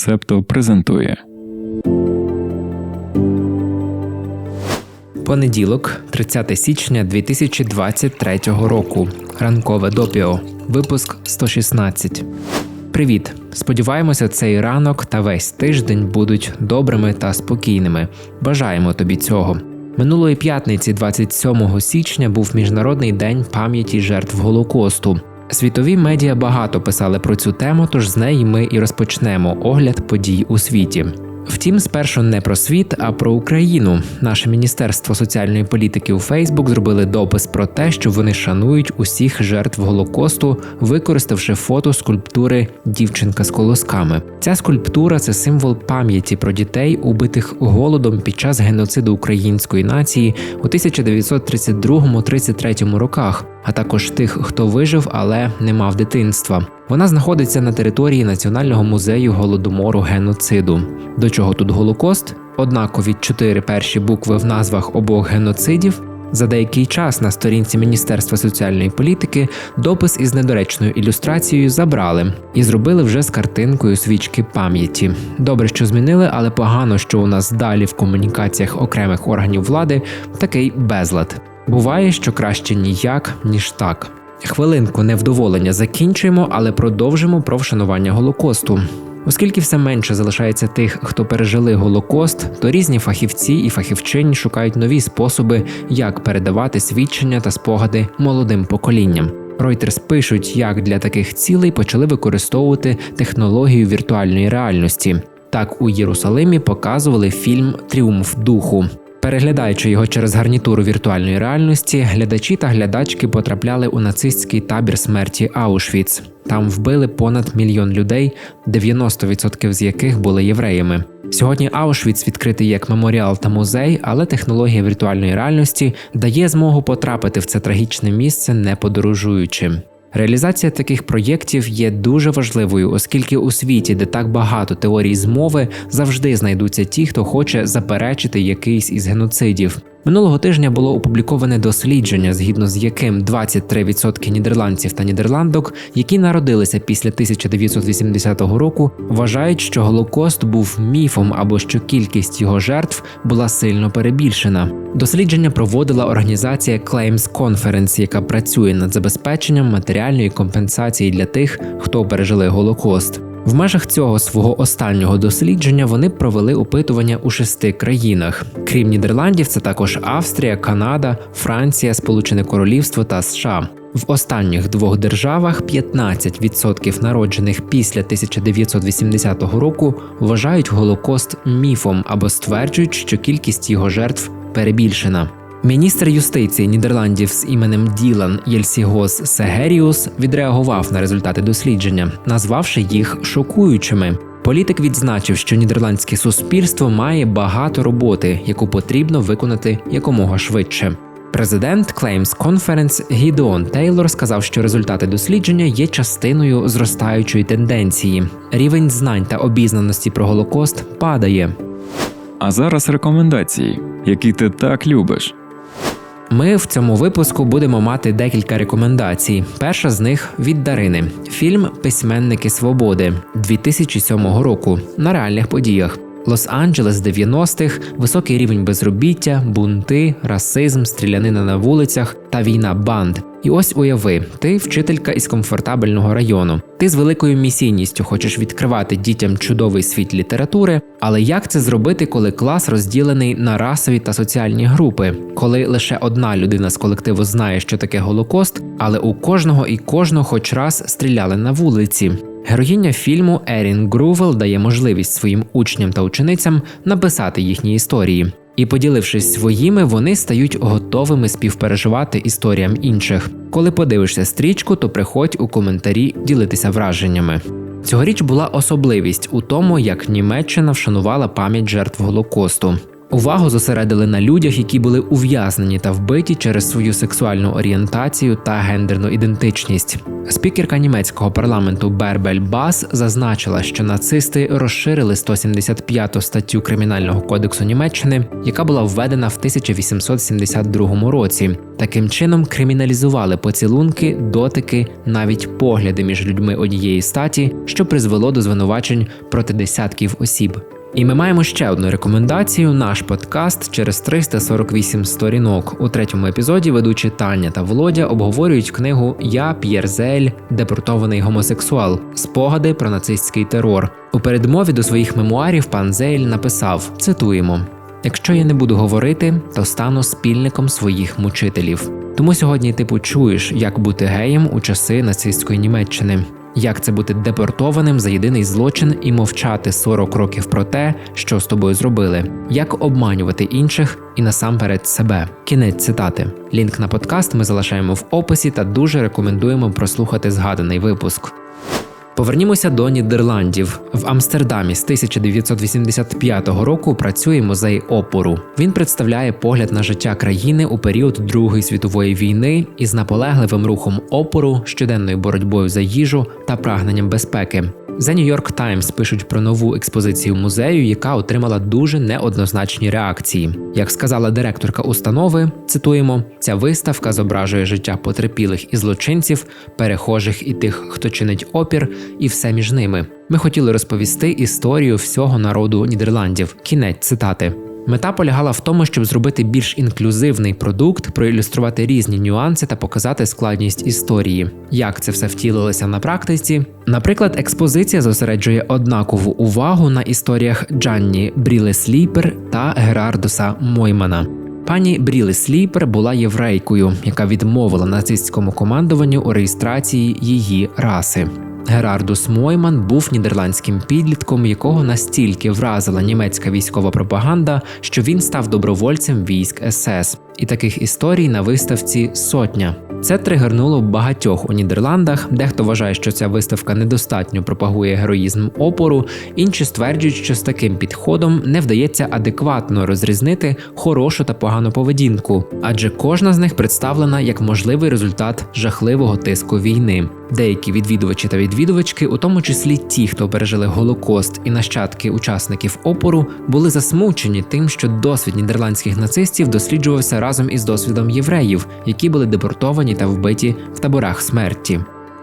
Септо презентує. Понеділок, 30 січня 2023 року. Ранкове допіо. Випуск 116. Привіт! Сподіваємося, цей ранок та весь тиждень будуть добрими та спокійними. Бажаємо тобі цього. Минулої п'ятниці, 27 січня, був міжнародний день пам'яті жертв Голокосту. Світові медіа багато писали про цю тему, тож з неї ми і розпочнемо огляд подій у світі. Втім, спершу не про світ, а про Україну. Наше міністерство соціальної політики у Фейсбук зробили допис про те, що вони шанують усіх жертв голокосту, використавши фото скульптури Дівчинка з колосками. Ця скульптура це символ пам'яті про дітей, убитих голодом під час геноциду української нації у 1932-33 роках, а також тих, хто вижив, але не мав дитинства. Вона знаходиться на території Національного музею голодомору геноциду. До чого тут Голокост? Однакові чотири перші букви в назвах обох геноцидів. За деякий час на сторінці Міністерства соціальної політики допис із недоречною ілюстрацією забрали і зробили вже з картинкою свічки пам'яті. Добре, що змінили, але погано, що у нас далі в комунікаціях окремих органів влади такий безлад. Буває, що краще ніяк, ніж так. Хвилинку невдоволення закінчуємо, але продовжимо про вшанування Голокосту. Оскільки все менше залишається тих, хто пережили Голокост, то різні фахівці і фахівчині шукають нові способи, як передавати свідчення та спогади молодим поколінням. Reuters пишуть, як для таких цілей почали використовувати технологію віртуальної реальності. Так у Єрусалимі показували фільм Тріумф духу. Переглядаючи його через гарнітуру віртуальної реальності, глядачі та глядачки потрапляли у нацистський табір смерті Аушвіц. Там вбили понад мільйон людей, 90% з яких були євреями. Сьогодні Аушвіц відкритий як меморіал та музей, але технологія віртуальної реальності дає змогу потрапити в це трагічне місце, не подорожуючи. Реалізація таких проєктів є дуже важливою, оскільки у світі, де так багато теорій змови, завжди знайдуться ті, хто хоче заперечити якийсь із геноцидів. Минулого тижня було опубліковане дослідження, згідно з яким 23% нідерландців та нідерландок, які народилися після 1980 року, вважають, що Голокост був міфом або що кількість його жертв була сильно перебільшена. Дослідження проводила організація Claims Conference, яка працює над забезпеченням матеріальної компенсації для тих, хто пережили Голокост. В межах цього свого останнього дослідження вони провели опитування у шести країнах. Крім Нідерландів, це також Австрія, Канада, Франція, Сполучене Королівство та США. В останніх двох державах 15% народжених після 1980 року вважають Голокост міфом або стверджують, що кількість його жертв перебільшена. Міністр юстиції Нідерландів з іменем Ділан Єльсігос Сегеріус відреагував на результати дослідження, назвавши їх шокуючими. Політик відзначив, що нідерландське суспільство має багато роботи, яку потрібно виконати якомога швидше. Президент Claims Conference Гідеон Тейлор сказав, що результати дослідження є частиною зростаючої тенденції. Рівень знань та обізнаності про Голокост падає. А зараз рекомендації, які ти так любиш. Ми в цьому випуску будемо мати декілька рекомендацій. Перша з них від Дарини: фільм Письменники свободи 2007 року на реальних подіях. Лос-Анджелес 90-х, високий рівень безробіття, бунти, расизм, стрілянина на вулицях та війна банд. І ось уяви, ти вчителька із комфортабельного району. Ти з великою місійністю хочеш відкривати дітям чудовий світ літератури, але як це зробити, коли клас розділений на расові та соціальні групи, коли лише одна людина з колективу знає, що таке голокост, але у кожного і кожного хоч раз стріляли на вулиці. Героїня фільму Ерін Грувел дає можливість своїм учням та ученицям написати їхні історії. І, поділившись своїми, вони стають готовими співпереживати історіям інших. Коли подивишся стрічку, то приходь у коментарі ділитися враженнями. Цьогоріч була особливість у тому, як Німеччина вшанувала пам'ять жертв Голокосту. Увагу зосередили на людях, які були ув'язнені та вбиті через свою сексуальну орієнтацію та гендерну ідентичність. Спікерка німецького парламенту Бербель Бас зазначила, що нацисти розширили 175 статтю Кримінального кодексу Німеччини, яка була введена в 1872 році. Таким чином криміналізували поцілунки, дотики, навіть погляди між людьми однієї статі, що призвело до звинувачень проти десятків осіб. І ми маємо ще одну рекомендацію: наш подкаст через 348 сторінок. У третьому епізоді ведучі Таня та Володя обговорюють книгу Я П'єр Зель, депортований гомосексуал, спогади про нацистський терор. У передмові до своїх мемуарів пан Зейль написав: цитуємо. Якщо я не буду говорити, то стану спільником своїх мучителів. Тому сьогодні ти почуєш, як бути геєм у часи нацистської Німеччини. Як це бути депортованим за єдиний злочин і мовчати 40 років про те, що з тобою зробили, як обманювати інших і насамперед себе. Кінець цитати. Лінк на подкаст ми залишаємо в описі та дуже рекомендуємо прослухати згаданий випуск. Повернімося до Нідерландів. В Амстердамі з 1985 року працює музей опору. Він представляє погляд на життя країни у період Другої світової війни із наполегливим рухом опору, щоденною боротьбою за їжу та прагненням безпеки. The New York Times пишуть про нову експозицію музею, яка отримала дуже неоднозначні реакції. Як сказала директорка установи, цитуємо: ця виставка зображує життя потерпілих і злочинців, перехожих і тих, хто чинить опір, і все між ними. Ми хотіли розповісти історію всього народу Нідерландів. Кінець цитати. Мета полягала в тому, щоб зробити більш інклюзивний продукт, проілюструвати різні нюанси та показати складність історії. Як це все втілилося на практиці? Наприклад, експозиція зосереджує однакову увагу на історіях Джанні Бріле Сліпер та Герардуса Моймана. Пані Бріле Сліпер була єврейкою, яка відмовила нацистському командуванню у реєстрації її раси. Герардус Мойман був нідерландським підлітком, якого настільки вразила німецька військова пропаганда, що він став добровольцем військ СС. І таких історій на виставці сотня. Це тригернуло багатьох у Нідерландах. Дехто вважає, що ця виставка недостатньо пропагує героїзм опору. Інші стверджують, що з таким підходом не вдається адекватно розрізнити хорошу та погану поведінку, адже кожна з них представлена як можливий результат жахливого тиску війни. Деякі відвідувачі та відвідувачки, у тому числі ті, хто пережили голокост і нащадки учасників опору, були засмучені тим, що досвід нідерландських нацистів досліджувався разом із досвідом євреїв, які були депортовані та вбиті в таборах смерті.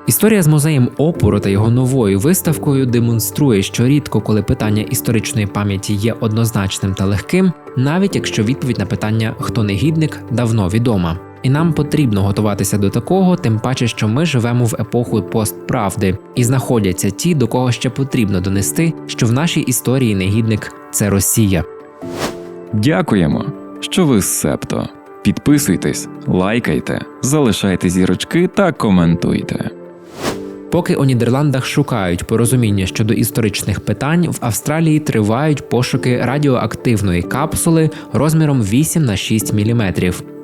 Історія з музеєм опору та його новою виставкою демонструє, що рідко, коли питання історичної пам'яті є однозначним та легким, навіть якщо відповідь на питання хто негідник давно відома. І нам потрібно готуватися до такого, тим паче, що ми живемо в епоху постправди, і знаходяться ті, до кого ще потрібно донести, що в нашій історії негідник це Росія. Дякуємо, що ви з Септо. Підписуйтесь, лайкайте, залишайте зірочки та коментуйте. Поки у Нідерландах шукають порозуміння щодо історичних питань, в Австралії тривають пошуки радіоактивної капсули розміром 8 на 6 мм.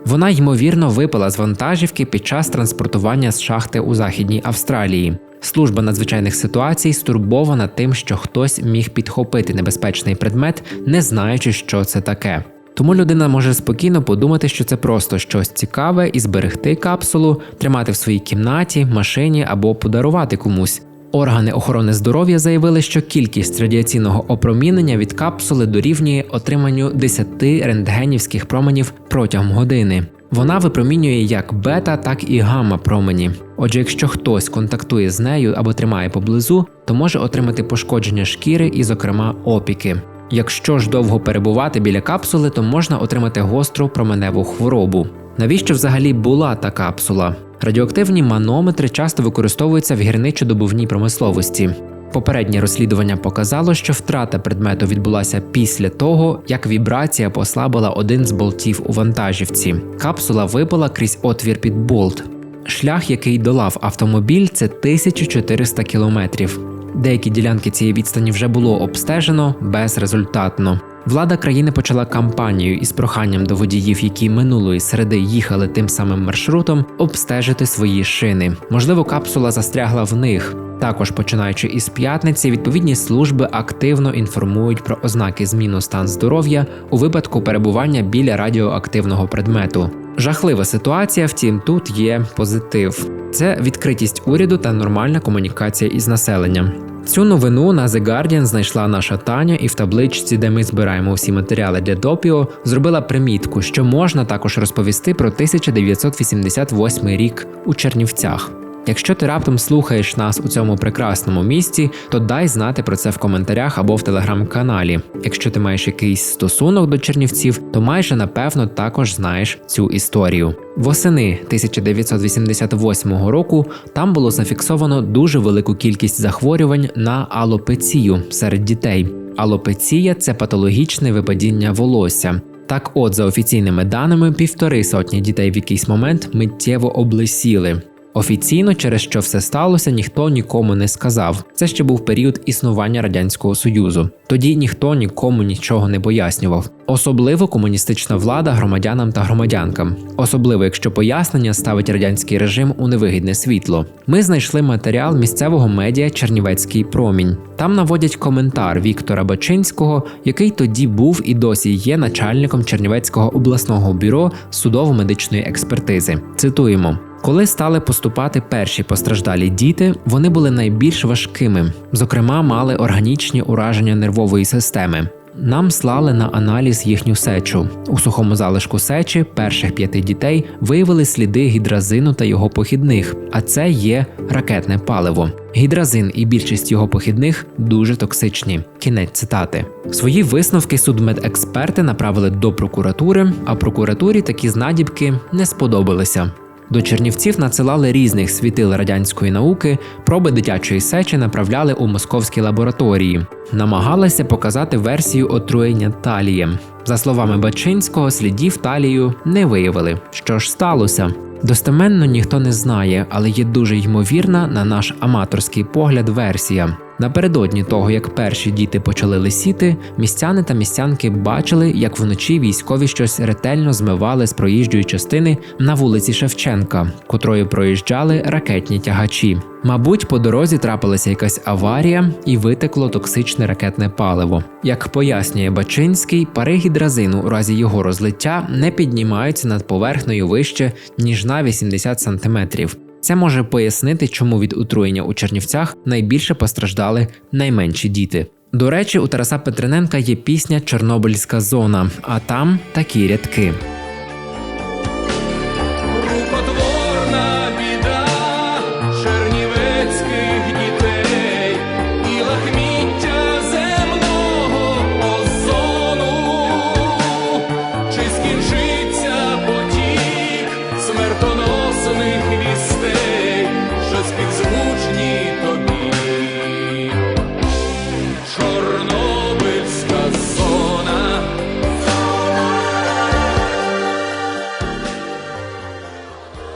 Вона ймовірно випала з вантажівки під час транспортування з шахти у Західній Австралії. Служба надзвичайних ситуацій стурбована тим, що хтось міг підхопити небезпечний предмет, не знаючи, що це таке. Тому людина може спокійно подумати, що це просто щось цікаве і зберегти капсулу, тримати в своїй кімнаті, машині або подарувати комусь. Органи охорони здоров'я заявили, що кількість радіаційного опромінення від капсули дорівнює отриманню 10 рентгенівських променів протягом години. Вона випромінює як бета, так і гамма промені. Отже, якщо хтось контактує з нею або тримає поблизу, то може отримати пошкодження шкіри і, зокрема, опіки. Якщо ж довго перебувати біля капсули, то можна отримати гостру променеву хворобу. Навіщо взагалі була та капсула? Радіоактивні манометри часто використовуються в гірничо-добувній промисловості. Попереднє розслідування показало, що втрата предмету відбулася після того, як вібрація послабила один з болтів у вантажівці. Капсула випала крізь отвір під болт. Шлях, який долав автомобіль, це 1400 кілометрів. Деякі ділянки цієї відстані вже було обстежено безрезультатно. Влада країни почала кампанію із проханням до водіїв, які минулої середи їхали тим самим маршрутом, обстежити свої шини. Можливо, капсула застрягла в них. Також починаючи із п'ятниці, відповідні служби активно інформують про ознаки зміну стан здоров'я у випадку перебування біля радіоактивного предмету. Жахлива ситуація, втім, тут є позитив. Це відкритість уряду та нормальна комунікація із населенням. Цю новину на The Guardian знайшла наша Таня, і в табличці, де ми збираємо всі матеріали для допіо, зробила примітку, що можна також розповісти про 1988 рік у Чернівцях. Якщо ти раптом слухаєш нас у цьому прекрасному місці, то дай знати про це в коментарях або в телеграм-каналі. Якщо ти маєш якийсь стосунок до чернівців, то майже напевно також знаєш цю історію. Восени 1988 року там було зафіксовано дуже велику кількість захворювань на алопецію серед дітей. Алопеція це патологічне випадіння волосся. Так, от, за офіційними даними, півтори сотні дітей в якийсь момент миттєво облесіли. Офіційно, через що все сталося, ніхто нікому не сказав. Це ще був період існування радянського союзу. Тоді ніхто нікому нічого не пояснював. Особливо комуністична влада громадянам та громадянкам, особливо якщо пояснення ставить радянський режим у невигідне світло. Ми знайшли матеріал місцевого медіа Чернівецький промінь. Там наводять коментар Віктора Бачинського, який тоді був і досі є начальником Чернівецького обласного бюро судово-медичної експертизи. Цитуємо. Коли стали поступати перші постраждалі діти, вони були найбільш важкими, зокрема, мали органічні ураження нервової системи. Нам слали на аналіз їхню сечу. У сухому залишку сечі перших п'яти дітей виявили сліди гідразину та його похідних, а це є ракетне паливо. Гідразин і більшість його похідних дуже токсичні. Кінець цитати. Свої висновки судмедексперти направили до прокуратури, а прокуратурі такі знадібки не сподобалися. До Чернівців надсилали різних світил радянської науки, проби дитячої сечі направляли у московські лабораторії, намагалися показати версію отруєння талієм. За словами Бачинського, слідів талію не виявили. Що ж сталося? Достеменно ніхто не знає, але є дуже ймовірна, на наш аматорський погляд, версія. Напередодні того, як перші діти почали лисіти, містяни та містянки бачили, як вночі військові щось ретельно змивали з проїжджої частини на вулиці Шевченка, котрою проїжджали ракетні тягачі. Мабуть, по дорозі трапилася якась аварія і витекло токсичне ракетне паливо. Як пояснює Бачинський, пари гідразину у разі його розлиття не піднімаються над поверхнею вище ніж на 80 сантиметрів. Це може пояснити, чому від отруєння у Чернівцях найбільше постраждали найменші діти. До речі, у Тараса Петрененка є пісня Чорнобильська зона, а там такі рядки.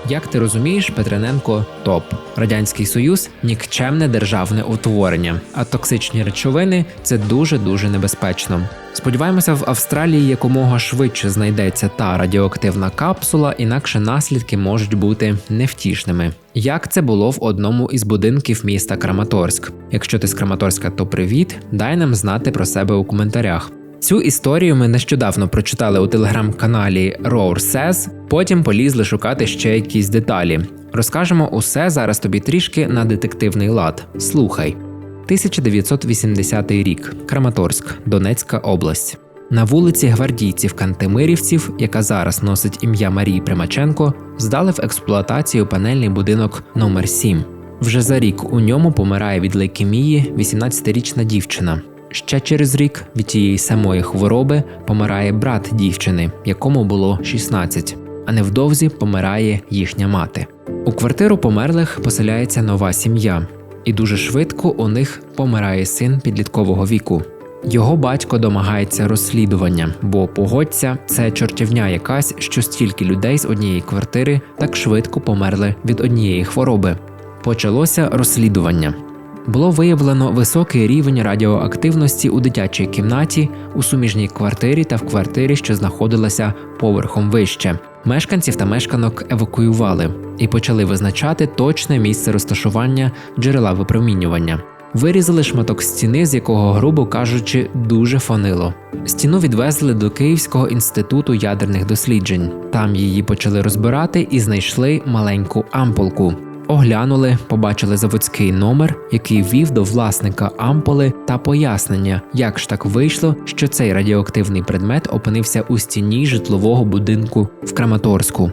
Як ти розумієш, Петрененко топ. Радянський Союз нікчемне державне утворення, а токсичні речовини це дуже дуже небезпечно. Сподіваємося, в Австралії якомога швидше знайдеться та радіоактивна капсула, інакше наслідки можуть бути невтішними. Як це було в одному із будинків міста Краматорськ. Якщо ти з Краматорська, то привіт, дай нам знати про себе у коментарях. Цю історію ми нещодавно прочитали у телеграм-каналі Roar Says, потім полізли шукати ще якісь деталі. Розкажемо усе зараз тобі трішки на детективний лад. Слухай. 1980 рік, Краматорськ, Донецька область. На вулиці гвардійців Кантемирівців, яка зараз носить ім'я Марії Примаченко, здали в експлуатацію панельний будинок номер 7 Вже за рік у ньому помирає від лейкемії 18-річна дівчина. Ще через рік від тієї самої хвороби помирає брат дівчини, якому було 16, а невдовзі помирає їхня мати. У квартиру померлих поселяється нова сім'я, і дуже швидко у них помирає син підліткового віку. Його батько домагається розслідування, бо погодься, це чортівня якась, що стільки людей з однієї квартири так швидко померли від однієї хвороби. Почалося розслідування. Було виявлено високий рівень радіоактивності у дитячій кімнаті, у суміжній квартирі та в квартирі, що знаходилася поверхом вище. Мешканців та мешканок евакуювали і почали визначати точне місце розташування джерела випромінювання. Вирізали шматок стіни, з якого, грубо кажучи, дуже фонило. Стіну відвезли до Київського інституту ядерних досліджень. Там її почали розбирати і знайшли маленьку ампулку. Оглянули, побачили заводський номер, який вів до власника ампули, та пояснення, як ж так вийшло, що цей радіоактивний предмет опинився у стіні житлового будинку в Краматорську.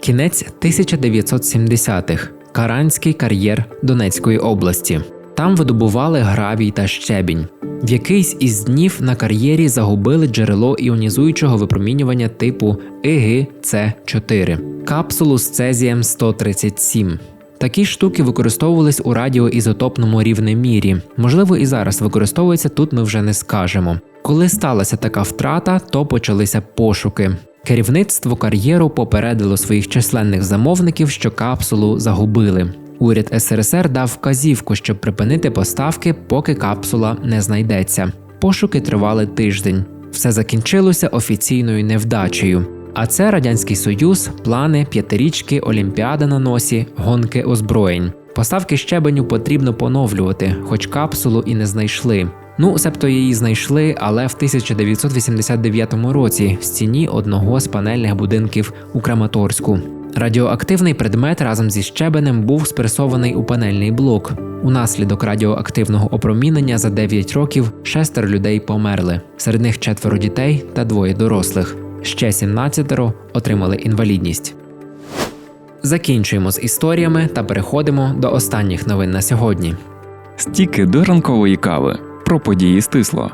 Кінець 1970-х. Каранський кар'єр Донецької області. Там видобували гравій та щебінь. В якийсь із днів на кар'єрі загубили джерело іонізуючого випромінювання типу ІГЦ4 капсулу з цезієм 137. Такі штуки використовувались у радіоізотопному рівнемірі. Можливо, і зараз використовується тут ми вже не скажемо. Коли сталася така втрата, то почалися пошуки. Керівництво кар'єру попередило своїх численних замовників, що капсулу загубили. Уряд СРСР дав вказівку, щоб припинити поставки, поки капсула не знайдеться. Пошуки тривали тиждень. Все закінчилося офіційною невдачею. А це Радянський Союз, плани, п'ятирічки, Олімпіада на носі, гонки озброєнь. Поставки щебеню потрібно поновлювати, хоч капсулу і не знайшли. Ну, себто її знайшли, але в 1989 році в стіні одного з панельних будинків у Краматорську. Радіоактивний предмет разом зі щебенем був спресований у панельний блок. Унаслідок радіоактивного опромінення за 9 років шестеро людей померли, серед них четверо дітей та двоє дорослих. Ще 17 отримали інвалідність. Закінчуємо з історіями та переходимо до останніх новин на сьогодні. Стіки до ранкової кави про події стисло.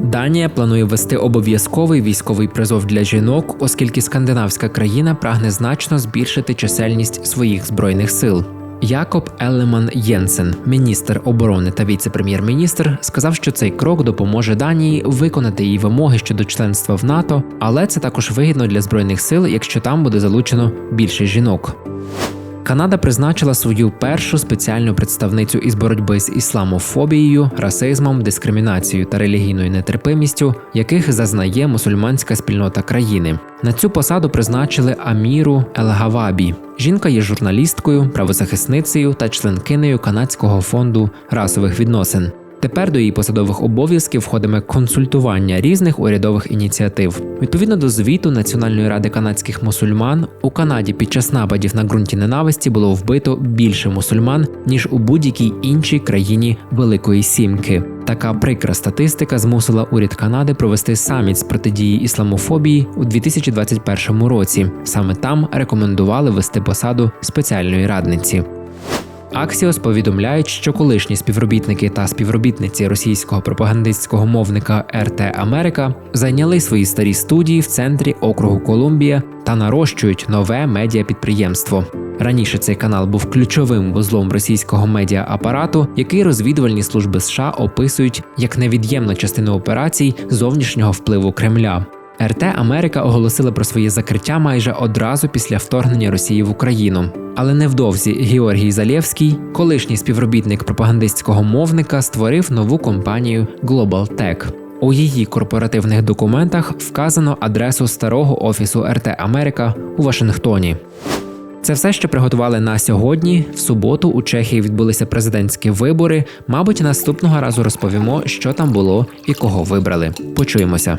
Данія планує ввести обов'язковий військовий призов для жінок, оскільки скандинавська країна прагне значно збільшити чисельність своїх збройних сил. Якоб Елеман Єнсен, міністр оборони та віце-прем'єр-міністр, сказав, що цей крок допоможе Данії виконати її вимоги щодо членства в НАТО, але це також вигідно для збройних сил, якщо там буде залучено більше жінок. Канада призначила свою першу спеціальну представницю із боротьби з ісламофобією, расизмом, дискримінацією та релігійною нетерпимістю, яких зазнає мусульманська спільнота країни. На цю посаду призначили Аміру Елгавабі. Жінка є журналісткою, правозахисницею та членкинею канадського фонду расових відносин. Тепер до її посадових обов'язків входиме консультування різних урядових ініціатив. Відповідно до звіту Національної ради канадських мусульман, у Канаді під час нападів на ґрунті ненависті було вбито більше мусульман ніж у будь-якій іншій країні Великої Сімки. Така прикра статистика змусила уряд Канади провести саміт з протидії ісламофобії у 2021 році. Саме там рекомендували вести посаду спеціальної радниці. Аксіос повідомляють, що колишні співробітники та співробітниці російського пропагандистського мовника РТ Америка зайняли свої старі студії в центрі округу Колумбія та нарощують нове медіапідприємство. Раніше цей канал був ключовим вузлом російського медіаапарату, який розвідувальні служби США описують як невід'ємну частину операцій зовнішнього впливу Кремля. РТ Америка оголосила про своє закриття майже одразу після вторгнення Росії в Україну. Але невдовзі Георгій Залєвський, колишній співробітник пропагандистського мовника, створив нову компанію Global Tech. У її корпоративних документах вказано адресу старого офісу РТ Америка у Вашингтоні. Це все, що приготували на сьогодні. В суботу у Чехії відбулися президентські вибори. Мабуть, наступного разу розповімо, що там було і кого вибрали. Почуємося.